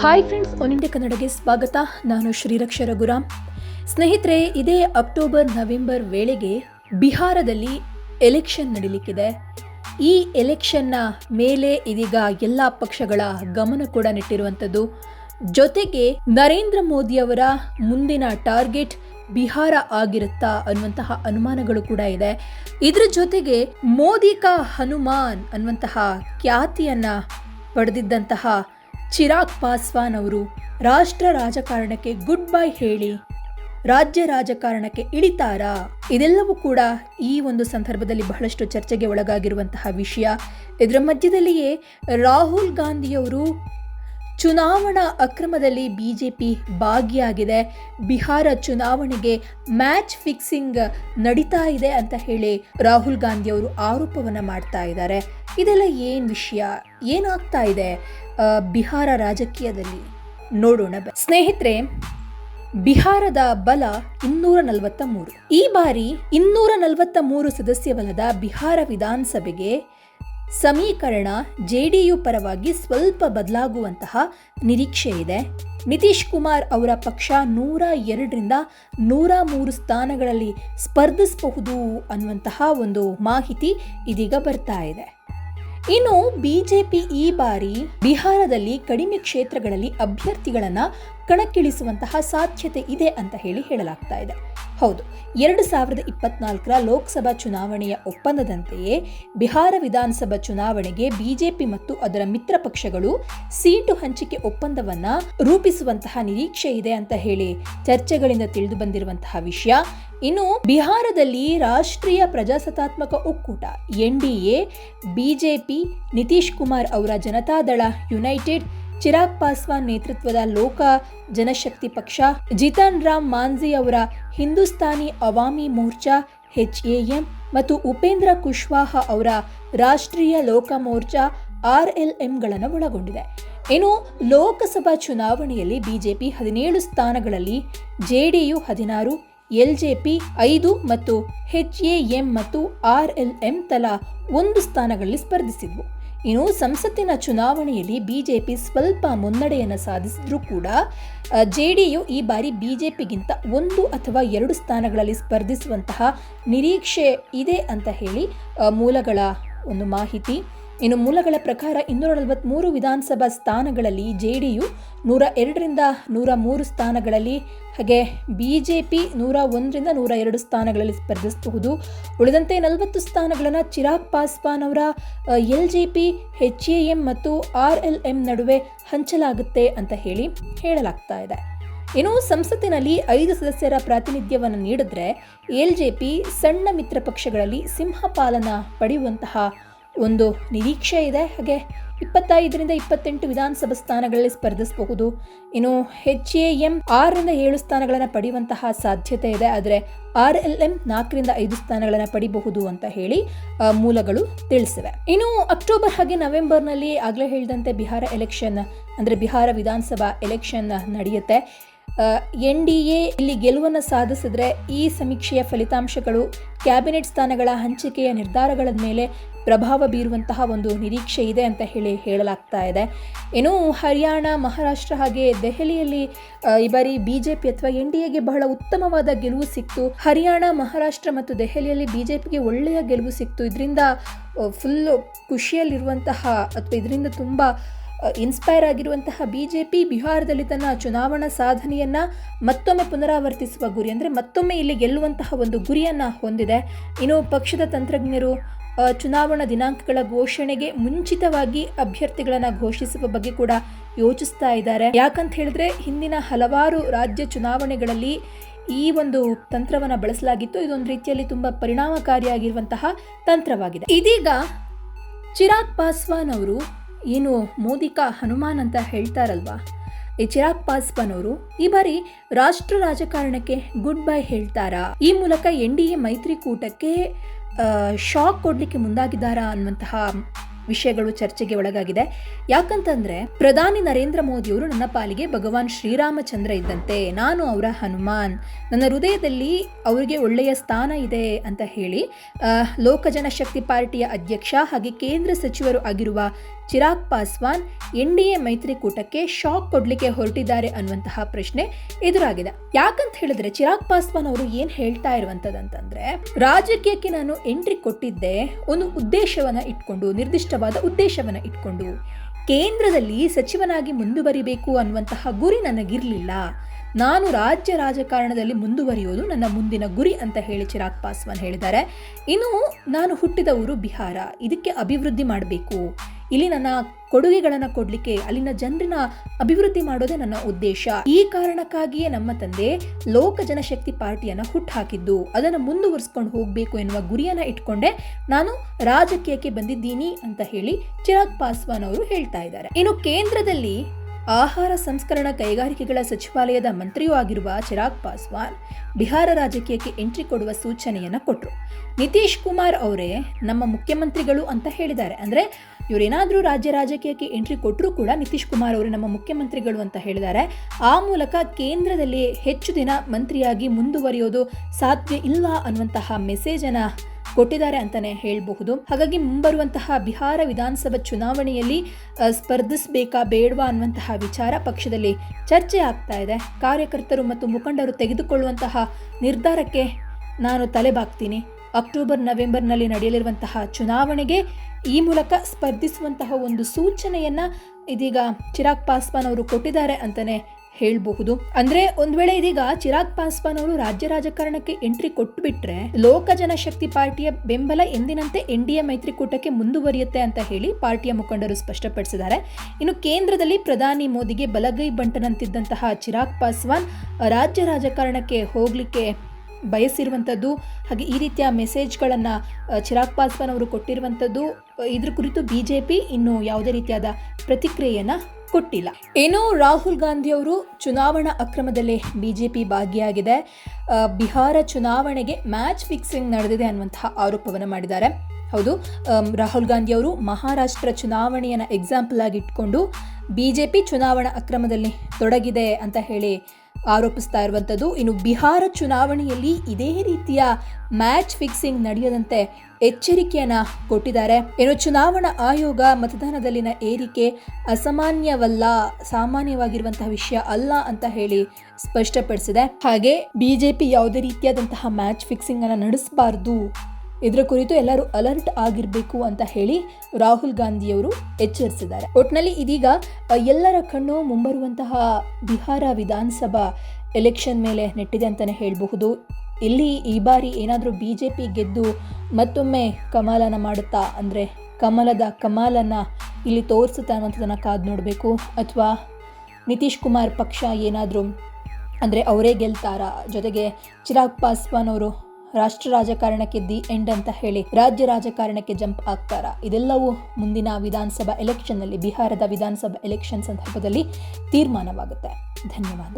Hi friends one India ಕನ್ನಡಗೆ ಸ್ವಾಗತ ನಾನು ಶ್ರೀರಕ್ಷ ರಘುರಾಮ್ ಸ್ನೇಹಿತರೆ ಇದೇ ಅಕ್ಟೋಬರ್ ನವೆಂಬರ್ ವೇಳೆಗೆ ಬಿಹಾರದಲ್ಲಿ ಎಲೆಕ್ಷನ್ ನಡೀಲಿಕ್ಕಿದೆ ಈ ಎಲೆಕ್ಷನ್ನ ಮೇಲೆ ಇದೀಗ ಎಲ್ಲ ಪಕ್ಷಗಳ ಗಮನ ಕೂಡ ನೆಟ್ಟಿರುವಂಥದ್ದು ಜೊತೆಗೆ ನರೇಂದ್ರ ಮೋದಿಯವರ ಮುಂದಿನ ಟಾರ್ಗೆಟ್ ಬಿಹಾರ ಆಗಿರುತ್ತಾ ಅನ್ನುವಂತಹ ಅನುಮಾನಗಳು ಕೂಡ ಇದೆ ಇದರ ಜೊತೆಗೆ ಮೋದಿ ಕಾ ಹನುಮಾನ್ ಅನ್ನುವಂತಹ ಖ್ಯಾತಿಯನ್ನ ಪಡೆದಿದ್ದಂತಹ ಚಿರಾಗ್ ಪಾಸ್ವಾನ್ ಅವರು ರಾಷ್ಟ್ರ ರಾಜಕಾರಣಕ್ಕೆ ಗುಡ್ ಬೈ ಹೇಳಿ ರಾಜ್ಯ ರಾಜಕಾರಣಕ್ಕೆ ಇಳಿತಾರಾ? ಇದೆಲ್ಲವೂ ಕೂಡ ಈ ಒಂದು ಸಂದರ್ಭದಲ್ಲಿ ಬಹಳಷ್ಟು ಚರ್ಚೆಗೆ ಒಳಗಾಗಿರುವಂತಹ ವಿಷಯ. ಇದರ ಮಧ್ಯದಲ್ಲಿಯೇ ರಾಹುಲ್ ಗಾಂಧಿಯವರು ಚುನಾವಣಾ ಅಕ್ರಮದಲ್ಲಿ ಬಿ ಜೆ ಪಿ ಭಾಗಿಯಾಗಿದೆ. ಬಿಹಾರ ಚುನಾವಣೆಗೆ ಮ್ಯಾಚ್ ಫಿಕ್ಸಿಂಗ್ ನಡೀತಾ ಇದೆ ಅಂತ ಹೇಳಿ ರಾಹುಲ್ ಗಾಂಧಿ ಅವರು ಆರೋಪವನ್ನ ಮಾಡ್ತಾ ಇದ್ದಾರೆ. ಇದೆಲ್ಲ ಏನು ವಿಷಯ? ಏನಾಗ್ತಾ ಇದೆ? ಬಿಹಾರ ರಾಜಕೀಯದಲ್ಲಿ ನೋಡೋಣ ಸ್ನೇಹಿತರೆ, ಬಿಹಾರದ ಬಲ ಇನ್ನೂರ ನಲವತ್ತ ಮೂರು. ಈ ಬಾರಿ ಇನ್ನೂರ ನಲವತ್ತ ಮೂರು ಸದಸ್ಯ ಬಲದ ಬಿಹಾರ ವಿಧಾನಸಭೆಗೆ ಸಮೀಕರಣ ಜೆ ಡಿ ಜೆಡಿಯು ಪರವಾಗಿ ಸ್ವಲ್ಪ ಬದಲಾಗುವಂತಹ ನಿರೀಕ್ಷೆ ಇದೆ. ನಿತೀಶ್ ಕುಮಾರ್ ಅವರ ಪಕ್ಷ ನೂರ ಎರಡರಿಂದ ನೂರ ಮೂರು ಸ್ಥಾನಗಳಲ್ಲಿ ಸ್ಪರ್ಧಿಸಬಹುದು ಅನ್ನುವಂತಹ ಒಂದು ಮಾಹಿತಿ ಇದೀಗ ಬರ್ತಾ ಇದೆ. ಇನ್ನು ಬಿಜೆಪಿ ಈ ಬಾರಿ ಬಿಹಾರದಲ್ಲಿ ಕಡಿಮೆ ಕ್ಷೇತ್ರಗಳಲ್ಲಿ ಅಭ್ಯರ್ಥಿಗಳನ್ನ ಕಣಕ್ಕಿಳಿಸುವಂತಹ ಸಾಧ್ಯತೆ ಇದೆ ಅಂತ ಹೇಳಿ ಹೇಳಲಾಗ್ತಾ ಇದೆ. ಹೌದು, ಎರಡು ಸಾವಿರದ ಇಪ್ಪತ್ನಾಲ್ಕರ ಲೋಕಸಭಾ ಚುನಾವಣೆಯ ಒಪ್ಪಂದದಂತೆಯೇ ಬಿಹಾರ ವಿಧಾನಸಭಾ ಚುನಾವಣೆಗೆ ಬಿಜೆಪಿ ಮತ್ತು ಅದರ ಮಿತ್ರ ಪಕ್ಷಗಳು ಸೀಟು ಹಂಚಿಕೆ ಒಪ್ಪಂದವನ್ನ ರೂಪಿಸುವಂತಹ ನಿರೀಕ್ಷೆ ಇದೆ ಅಂತ ಹೇಳಿ ಚರ್ಚೆಗಳಿಂದ ತಿಳಿದು ಬಂದಿರುವಂತಹ ವಿಷಯ. ಇನ್ನು ಬಿಹಾರದಲ್ಲಿ ರಾಷ್ಟ್ರೀಯ ಪ್ರಜಾಸತ್ತಾತ್ಮಕ ಒಕ್ಕೂಟ ಎನ್ಡಿಎ ಬಿಜೆಪಿ, ನಿತೀಶ್ ಕುಮಾರ್ ಅವರ ಜನತಾದಳ, ಯುನೈಟೆಡ್ ಚಿರಾಗ್ ಪಾಸ್ವಾನ್ ನೇತೃತ್ವದ ಲೋಕ ಜನಶಕ್ತಿ ಪಕ್ಷ, ಜಿತನ್ ರಾಮ್ ಮಾಂಜಿ ಅವರ ಹಿಂದೂಸ್ತಾನಿ ಅವಾಮಿ ಮೋರ್ಚಾ ಎಚ್ಎಎಂ ಮತ್ತು ಉಪೇಂದ್ರ ಕುಶ್ವಾಹ ಅವರ ರಾಷ್ಟ್ರೀಯ ಲೋಕ ಮೋರ್ಚಾ, ಆರ್ ಎಲ್ ಎಂಗಳನ್ನು ಒಳಗೊಂಡಿದೆ. ಇನ್ನು ಲೋಕಸಭಾ ಚುನಾವಣೆಯಲ್ಲಿ ಬಿಜೆಪಿ ಹದಿನೇಳು ಸ್ಥಾನಗಳಲ್ಲಿ ಜೆಡಿಯು ಹದಿನಾರು ಎಲ್ಜೆಪಿ ಐದು ಮತ್ತು ಎಚ್ ಎ ಎಂ ಮತ್ತು ಆರ್ ಎಲ್ ಎಂ ತಲಾ ಒಂದು ಸ್ಥಾನಗಳಲ್ಲಿ ಸ್ಪರ್ಧಿಸಿದ್ವು. ಇನ್ನು ಸಂಸತ್ತಿನ ಚುನಾವಣೆಯಲ್ಲಿ ಬಿಜೆಪಿ ಸ್ವಲ್ಪ ಮುನ್ನಡೆಯನ್ನು ಸಾಧಿಸಿದ್ರೂ ಕೂಡ ಜೆ ಜೆಡಿಯು ಈ ಬಾರಿ ಬಿಜೆಪಿಗಿಂತ ಒಂದು ಅಥವಾ ಎರಡು ಸ್ಥಾನಗಳಲ್ಲಿ ಸ್ಪರ್ಧಿಸುವಂತಹ ನಿರೀಕ್ಷೆ ಇದೆ ಅಂತ ಹೇಳಿ ಮೂಲಗಳ ಒಂದು ಮಾಹಿತಿ. ಇನ್ನು ಮೂಲಗಳ ಪ್ರಕಾರ ಇನ್ನೂರ ನಲವತ್ತ್ಮೂರು ವಿಧಾನಸಭಾ ಸ್ಥಾನಗಳಲ್ಲಿ ಜೆ ಡಿ ಯು ನೂರ ಎರಡರಿಂದ ನೂರ ಮೂರು ಸ್ಥಾನಗಳಲ್ಲಿ, ಹಾಗೆ ಪಿ ನೂರ ಒಂದರಿಂದ ನೂರ ಎರಡು ಸ್ಥಾನಗಳಲ್ಲಿ ಸ್ಪರ್ಧಿಸಬಹುದು. ಉಳಿದಂತೆ ನಲವತ್ತು ಸ್ಥಾನಗಳನ್ನು ಚಿರಾಗ್ ಪಾಸ್ವಾನ್ ಅವರ L J P, H A M ಮತ್ತು ಆರ್ ಎಲ್ ಎಂ ನಡುವೆ ಹಂಚಲಾಗುತ್ತೆ ಅಂತ ಹೇಳಿ ಹೇಳಲಾಗ್ತಾ ಇದೆ. ಇನ್ನು ಸಂಸತ್ತಿನಲ್ಲಿ ಐದು ಸದಸ್ಯರ ಪ್ರಾತಿನಿಧ್ಯವನ್ನು ನೀಡಿದ್ರೆ ಎಲ್ ಜೆ ಪಿ ಸಣ್ಣ ಮಿತ್ರ ಪಕ್ಷಗಳಲ್ಲಿ ಸಿಂಹಪಾಲನ ಪಡೆಯುವಂತಹ ಒಂದು ನಿರೀಕ್ಷೆ ಇದೆ. ಹಾಗೆ ಇಪ್ಪತ್ತೈದರಿಂದ ಇಪ್ಪತ್ತೆಂಟು ವಿಧಾನಸಭಾ ಸ್ಥಾನಗಳಲ್ಲಿ ಸ್ಪರ್ಧಿಸಬಹುದು. ಇನ್ನು ಎಚ್ ಎ ಎಂ ಆರರಿಂದ ಏಳು ಸ್ಥಾನಗಳನ್ನು ಪಡೆಯುವಂತಹ ಸಾಧ್ಯತೆ ಇದೆ. ಆದರೆ ಆರ್ ಎಲ್ ಎಂ ನಾಲ್ಕರಿಂದ ಐದು ಸ್ಥಾನಗಳನ್ನು ಪಡಿಬಹುದು ಅಂತ ಹೇಳಿ ಮೂಲಗಳು ತಿಳಿಸಿವೆ. ಇನ್ನು ಅಕ್ಟೋಬರ್ ಹಾಗೆ ನವೆಂಬರ್ನಲ್ಲಿ ಆಗಲೇ ಹೇಳಿದಂತೆ ಬಿಹಾರ ಎಲೆಕ್ಷನ್ ಅಂದರೆ ಬಿಹಾರ ವಿಧಾನಸಭಾ ಎಲೆಕ್ಷನ್ ನಡೆಯುತ್ತೆ. ಎನ್ ಡಿ ಎ ಇಲ್ಲಿ ಗೆಲುವನ್ನು ಸಾಧಿಸಿದ್ರೆ ಈ ಸಮೀಕ್ಷೆಯ ಫಲಿತಾಂಶಗಳು ಕ್ಯಾಬಿನೆಟ್ ಸ್ಥಾನಗಳ ಹಂಚಿಕೆಯ ನಿರ್ಧಾರಗಳ ಮೇಲೆ ಪ್ರಭಾವ ಬೀರುವಂತಹ ಒಂದು ನಿರೀಕ್ಷೆ ಇದೆ ಅಂತ ಹೇಳಿ ಹೇಳಲಾಗ್ತಾ ಇದೆ. ಇನ್ನು ಹರಿಯಾಣ, ಮಹಾರಾಷ್ಟ್ರ ಹಾಗೆ ದೆಹಲಿಯಲ್ಲಿ ಈ ಬಾರಿ ಬಿಜೆಪಿ ಅಥವಾ ಎನ್ ಡಿ ಎಗೆ ಬಹಳ ಉತ್ತಮವಾದ ಗೆಲುವು ಸಿಕ್ತು. ಹರಿಯಾಣ, ಮಹಾರಾಷ್ಟ್ರ ಮತ್ತು ದೆಹಲಿಯಲ್ಲಿ ಬಿಜೆಪಿಗೆ ಒಳ್ಳೆಯ ಗೆಲುವು ಸಿಕ್ತು. ಇದರಿಂದ ಫುಲ್ಲು ಖುಷಿಯಲ್ಲಿರುವಂತಹ ಅಥವಾ ಇದರಿಂದ ತುಂಬ ಇನ್ಸ್ಪೈರ್ ಆಗಿರುವಂತಹ ಬಿ ಜೆ ಪಿ ಬಿಹಾರದಲ್ಲಿ ತನ್ನ ಚುನಾವಣಾ ಸಾಧನೆಯನ್ನು ಮತ್ತೊಮ್ಮೆ ಪುನರಾವರ್ತಿಸುವ ಗುರಿ ಅಂದರೆ ಮತ್ತೊಮ್ಮೆ ಇಲ್ಲಿ ಗೆಲ್ಲುವಂತಹ ಒಂದು ಗುರಿಯನ್ನ ಹೊಂದಿದೆ. ಇನ್ನು ಪಕ್ಷದ ತಂತ್ರಜ್ಞರು ಚುನಾವಣಾ ದಿನಾಂಕಗಳ ಘೋಷಣೆಗೆ ಮುಂಚಿತವಾಗಿ ಅಭ್ಯರ್ಥಿಗಳನ್ನು ಘೋಷಿಸುವ ಬಗ್ಗೆ ಕೂಡ ಯೋಚಿಸ್ತಾ ಇದ್ದಾರೆ. ಯಾಕಂತ ಹೇಳಿದ್ರೆ ಹಿಂದಿನ ಹಲವಾರು ರಾಜ್ಯ ಚುನಾವಣೆಗಳಲ್ಲಿ ಈ ಒಂದು ತಂತ್ರವನ್ನು ಬಳಸಲಾಗಿತ್ತು. ಇದೊಂದು ರೀತಿಯಲ್ಲಿ ತುಂಬಾ ಪರಿಣಾಮಕಾರಿಯಾಗಿರುವಂತಹ ತಂತ್ರವಾಗಿದೆ. ಇದೀಗ ಚಿರಾಗ್ ಪಾಸ್ವಾನ್ ಅವರು ಏನು ಮೋದಿಕ ಹನುಮಾನ್ ಅಂತ ಹೇಳ್ತಾರಲ್ವಾ? ಈ ಚಿರಾಗ್ ಪಾಸ್ವಾನ್ ಅವರು ಈ ಬಾರಿ ರಾಷ್ಟ್ರ ರಾಜಕಾರಣಕ್ಕೆ ಗುಡ್ ಬೈ ಹೇಳ್ತಾರಾ? ಈ ಮೂಲಕ ಎನ್ ಡಿ ಎ ಮೈತ್ರಿಕೂಟಕ್ಕೆ ಶಾಕ್ ಕೊಡ್ಲಿಕ್ಕೆ ಮುಂದಾಗಿದ್ದಾರಾ ಅನ್ನುವಂತಹ ವಿಷಯಗಳು ಚರ್ಚೆಗೆ ಒಳಗಾಗಿದೆ. ಯಾಕಂತಂದ್ರೆ ಪ್ರಧಾನಿ ನರೇಂದ್ರ ಮೋದಿಯವರು ನನ್ನ ಪಾಲಿಗೆ ಭಗವಾನ್ ಶ್ರೀರಾಮಚಂದ್ರ ಇದ್ದಂತೆ, ನಾನು ಅವರ ಹನುಮಾನ್. ನನ್ನ ಹೃದಯದಲ್ಲಿ ಅವರಿಗೆ ಒಳ್ಳೆಯ ಸ್ಥಾನ ಇದೆ ಅಂತ ಹೇಳಿ ಲೋಕಜನಶಕ್ತಿ ಲೋಕ ಜನಶಕ್ತಿ ಪಾರ್ಟಿಯ ಅಧ್ಯಕ್ಷ ಹಾಗೆ ಕೇಂದ್ರ ಸಚಿವರು ಆಗಿರುವ Chirag Paswan N D A ಮೈತ್ರಿಕೂಟಕ್ಕೆ shock ಕೊಡ್ಲಿಕ್ಕೆ ಹೊರಟಿದ್ದಾರೆ ಅನ್ನುವಂತಹ ಪ್ರಶ್ನೆ ಎದುರಾಗಿದೆ. ಯಾಕಂತ ಹೇಳಿದ್ರೆ ಚಿರಾಗ್ ಪಾಸ್ವಾನ್ ಅವರು ಏನ್ ಹೇಳ್ತಾ ಇರುವಂತದಂತಂದ್ರೆ, ರಾಜಕೀಯಕ್ಕೆ ನಾನು ಎಂಟ್ರಿ ಕೊಟ್ಟಿದ್ದೆ ಒಂದು ಉದ್ದೇಶವನ್ನ ಇಟ್ಕೊಂಡು, ನಿರ್ದಿಷ್ಟವಾದ ಉದ್ದೇಶವನ್ನ ಇಟ್ಕೊಂಡು, ಕೇಂದ್ರದಲ್ಲಿ ಸಚಿವನಾಗಿ ಮುಂದುವರಿಬೇಕು ಅನ್ನುವಂತಹ ಗುರಿ ನನಗಿರಲಿಲ್ಲ. ನಾನು ರಾಜ್ಯ ರಾಜಕಾರಣದಲ್ಲಿ ಮುಂದುವರಿಯೋದು ನನ್ನ ಮುಂದಿನ ಗುರಿ ಅಂತ ಹೇಳಿ ಚಿರಾಗ್ ಪಾಸ್ವಾನ್ ಹೇಳಿದ್ದಾರೆ. ಇನ್ನು ನಾನು ಹುಟ್ಟಿದ ಊರು ಬಿಹಾರ, ಇದಕ್ಕೆ ಅಭಿವೃದ್ಧಿ ಮಾಡಬೇಕು. ಇಲ್ಲಿ ನನ್ನ ಕೊಡುಗೆಗಳನ್ನು ಕೊಡಲಿಕ್ಕೆ ಅಲ್ಲಿನ ಜನರನ್ನ ಅಭಿವೃದ್ಧಿ ಮಾಡೋದೇ ನನ್ನ ಉದ್ದೇಶ. ಈ ಕಾರಣಕ್ಕಾಗಿಯೇ ನಮ್ಮ ತಂದೆ ಲೋಕ ಜನಶಕ್ತಿ ಪಾರ್ಟಿಯನ್ನು ಹುಟ್ಟುಹಾಕಿದ್ದು ಅದನ್ನು ಮುಂದುವರಿಸ್ಕೊಂಡು ಹೋಗಬೇಕು ಎನ್ನುವ ಗುರಿಯನ್ನು ಇಟ್ಕೊಂಡೆ ನಾನು ರಾಜಕೀಯಕ್ಕೆ ಬಂದಿದ್ದೀನಿ ಅಂತ ಹೇಳಿ ಚಿರಾಗ್ ಪಾಸ್ವಾನ್ ಅವರು ಹೇಳ್ತಾ ಇದ್ದಾರೆ. ಇನ್ನು ಕೇಂದ್ರದಲ್ಲಿ ಆಹಾರ ಸಂಸ್ಕರಣಾ ಕೈಗಾರಿಕೆಗಳ ಸಚಿವಾಲಯದ ಮಂತ್ರಿಯೂ ಆಗಿರುವ ಚಿರಾಗ್ ಪಾಸ್ವಾನ್ ಬಿಹಾರ ರಾಜಕೀಯಕ್ಕೆ ಎಂಟ್ರಿ ಕೊಡುವ ಸೂಚನೆಯನ್ನ ಕೊಟ್ಟರು ನಿತೀಶ್ ಕುಮಾರ್ ಅವರೇ ನಮ್ಮ ಮುಖ್ಯಮಂತ್ರಿಗಳು ಅಂತ ಹೇಳಿದ್ದಾರೆ. ಅಂದ್ರೆ ಇವರೇನಾದರೂ ರಾಜ್ಯ ರಾಜಕೀಯಕ್ಕೆ ಎಂಟ್ರಿ ಕೊಟ್ಟರೂ ಕೂಡ ನಿತೀಶ್ ಕುಮಾರ್ ಅವರು ನಮ್ಮ ಮುಖ್ಯಮಂತ್ರಿಗಳು ಅಂತ ಹೇಳಿದ್ದಾರೆ. ಆ ಮೂಲಕ ಕೇಂದ್ರದಲ್ಲಿ ಹೆಚ್ಚು ದಿನ ಮಂತ್ರಿಯಾಗಿ ಮುಂದುವರಿಯೋದು ಸಾಧ್ಯ ಇಲ್ಲ ಅನ್ನುವಂತಹ ಮೆಸೇಜನ್ನು ಕೊಟ್ಟಿದ್ದಾರೆ ಅಂತಾನೆ ಹೇಳಬಹುದು. ಹಾಗಾಗಿ ಮುಂಬರುವಂತಹ ಬಿಹಾರ ವಿಧಾನಸಭಾ ಚುನಾವಣೆಯಲ್ಲಿ ಸ್ಪರ್ಧಿಸಬೇಕಾ ಬೇಡವಾ ಅನ್ನುವಂತಹ ವಿಚಾರ ಪಕ್ಷದಲ್ಲಿ ಚರ್ಚೆ ಆಗ್ತಾ ಇದೆ. ಕಾರ್ಯಕರ್ತರು ಮತ್ತು ಮುಖಂಡರು ತೆಗೆದುಕೊಳ್ಳುವಂತಹ ನಿರ್ಧಾರಕ್ಕೆ ನಾನು ತಲೆಬಾಗ್ತೀನಿ. ಅಕ್ಟೋಬರ್, ನವೆಂಬರ್ನಲ್ಲಿ ನಡೆಯಲಿರುವಂತಹ ಚುನಾವಣೆಗೆ ಈ ಮೂಲಕ ಸ್ಪರ್ಧಿಸುವಂತಹ ಒಂದು ಸೂಚನೆಯನ್ನು ಇದೀಗ ಚಿರಾಗ್ ಪಾಸ್ವಾನ್ ಅವರು ಕೊಟ್ಟಿದ್ದಾರೆ ಅಂತಲೇ ಹೇಳಬಹುದು. ಅಂದ್ರೆ ಒಂದ್ ವೇಳೆ ಇದೀಗ ಚಿರಾಗ್ ಪಾಸ್ವಾನ್ ಅವರು ರಾಜ್ಯ ರಾಜಕಾರಣಕ್ಕೆ ಎಂಟ್ರಿ ಕೊಟ್ಟು ಬಿಟ್ರೆ ಲೋಕ ಜನಶಕ್ತಿ ಪಾರ್ಟಿಯ ಬೆಂಬಲ ಎಂದಿನಂತೆ ಎನ್ ಡಿ ಎ ಮೈತ್ರಿಕೂಟಕ್ಕೆ ಮುಂದುವರಿಯುತ್ತೆ ಅಂತ ಹೇಳಿ ಪಾರ್ಟಿಯ ಮುಖಂಡರು ಸ್ಪಷ್ಟಪಡಿಸಿದ್ದಾರೆ. ಇನ್ನು ಕೇಂದ್ರದಲ್ಲಿ ಪ್ರಧಾನಿ ಮೋದಿಗೆ ಬಲಗೈ ಬಂಟನಂತಿದ್ದಂತಹ ಚಿರಾಗ್ ಪಾಸ್ವಾನ್ ರಾಜ್ಯ ರಾಜಕಾರಣಕ್ಕೆ ಹೋಗ್ಲಿಕ್ಕೆ ಬಯಸಿರುವಂಥದ್ದು, ಹಾಗೆ ಈ ರೀತಿಯ ಮೆಸೇಜ್ಗಳನ್ನು ಚಿರಾಗ್ ಪಾಸ್ವಾನ್ ಅವರು ಕೊಟ್ಟಿರುವಂಥದ್ದು ಇದ್ರ ಕುರಿತು ಬಿ ಜೆ ಪಿ ಇನ್ನು ಯಾವುದೇ ರೀತಿಯಾದ ಪ್ರತಿಕ್ರಿಯೆಯನ್ನು ಕೊಟ್ಟಿಲ್ಲ. ಏನೋ ರಾಹುಲ್ ಗಾಂಧಿ ಅವರು ಚುನಾವಣಾ ಅಕ್ರಮದಲ್ಲಿ ಬಿ ಜೆ ಪಿ ಭಾಗಿಯಾಗಿದೆ ಬಿಹಾರ ಚುನಾವಣೆಗೆ ಮ್ಯಾಚ್ ಫಿಕ್ಸಿಂಗ್ ನಡೆದಿದೆ ಅನ್ನುವಂತಹ ಆರೋಪವನ್ನು ಮಾಡಿದ್ದಾರೆ. ಹೌದು ರಾಹುಲ್ ಗಾಂಧಿ ಅವರು ಮಹಾರಾಷ್ಟ್ರ ಚುನಾವಣೆಯನ್ನು ಎಕ್ಸಾಂಪಲ್ ಆಗಿ ಇಟ್ಕೊಂಡು ಬಿ ಜೆ ಪಿ ಚುನಾವಣಾ ಅಕ್ರಮದಲ್ಲಿ ತೊಡಗಿದೆ ಅಂತ ಹೇಳಿ ಆರೋಪಿಸ್ತಾ ಇರುವಂಥದ್ದು. ಇನ್ನು ಬಿಹಾರ ಚುನಾವಣೆಯಲ್ಲಿ ಇದೇ ರೀತಿಯ ಮ್ಯಾಚ್ ಫಿಕ್ಸಿಂಗ್ ನಡೆಯದಂತೆ ಎಚ್ಚರಿಕೆಯನ್ನು ಕೊಟ್ಟಿದ್ದಾರೆ. ಏನು ಚುನಾವಣಾ ಆಯೋಗ ಮತದಾನದಲ್ಲಿನ ಏರಿಕೆ ಅಸಾಮಾನ್ಯವಲ್ಲ, ಸಾಮಾನ್ಯವಾಗಿರುವಂತಹ ವಿಷಯ ಅಲ್ಲ ಅಂತ ಹೇಳಿ ಸ್ಪಷ್ಟಪಡಿಸಿದೆ. ಹಾಗೆ ಬಿಜೆಪಿ ಯಾವುದೇ ರೀತಿಯಾದಂತಹ ಮ್ಯಾಚ್ ಫಿಕ್ಸಿಂಗ್ ಅನ್ನ ನಡೆಸಬಾರ್ದು ಇದರ ಕುರಿತು ಎಲ್ಲರೂ ಅಲರ್ಟ್ ಆಗಿರಬೇಕು ಅಂತ ಹೇಳಿ ರಾಹುಲ್ ಗಾಂಧಿಯವರು ಎಚ್ಚರಿಸಿದ್ದಾರೆ. ಒಟ್ನಲ್ಲಿ ಇದೀಗ ಎಲ್ಲರ ಕಣ್ಣು ಮುಂಬರುವಂತಹ ಬಿಹಾರ ವಿಧಾನಸಭಾ ಎಲೆಕ್ಷನ್ ಮೇಲೆ ನೆಟ್ಟಿದೆ ಅಂತಲೇ ಹೇಳಬಹುದು. ಇಲ್ಲಿ ಈ ಬಾರಿ ಏನಾದರೂ ಬಿ ಜೆ ಪಿ ಗೆದ್ದು ಮತ್ತೊಮ್ಮೆ ಕಮಾಲನ ಮಾಡುತ್ತಾ? ಅಂದರೆ ಕಮಲದ ಕಮಾಲನ್ನು ಇಲ್ಲಿ ತೋರಿಸುತ್ತಾ ಅನ್ನುವಂಥದ್ದನ್ನು ಕಾದು ನೋಡಬೇಕು. ಅಥವಾ ನಿತೀಶ್ ಕುಮಾರ್ ಪಕ್ಷ ಏನಾದರೂ, ಅಂದರೆ ಅವರೇ ಗೆಲ್ತಾರಾ? ಜೊತೆಗೆ ಚಿರಾಗ್ ಪಾಸ್ವಾನ್ ಅವರು ರಾಷ್ಟ್ರ ರಾಜಕಾರಣಕ್ಕೆ ದಿ ಎಂಡ್ ಅಂತ ಹೇಳಿ ರಾಜ್ಯ ರಾಜಕಾರಣಕ್ಕೆ ಜಂಪ್ ಆಗ್ತಾರ. ಇದೆಲ್ಲವೂ ಮುಂದಿನ ವಿಧಾನಸಭಾ ಎಲೆಕ್ಷನ್ನಲ್ಲಿ, ಬಿಹಾರದ ವಿಧಾನಸಭಾ ಎಲೆಕ್ಷನ್ ಸಂದರ್ಭದಲ್ಲಿ ತೀರ್ಮಾನವಾಗುತ್ತೆ. ಧನ್ಯವಾದ.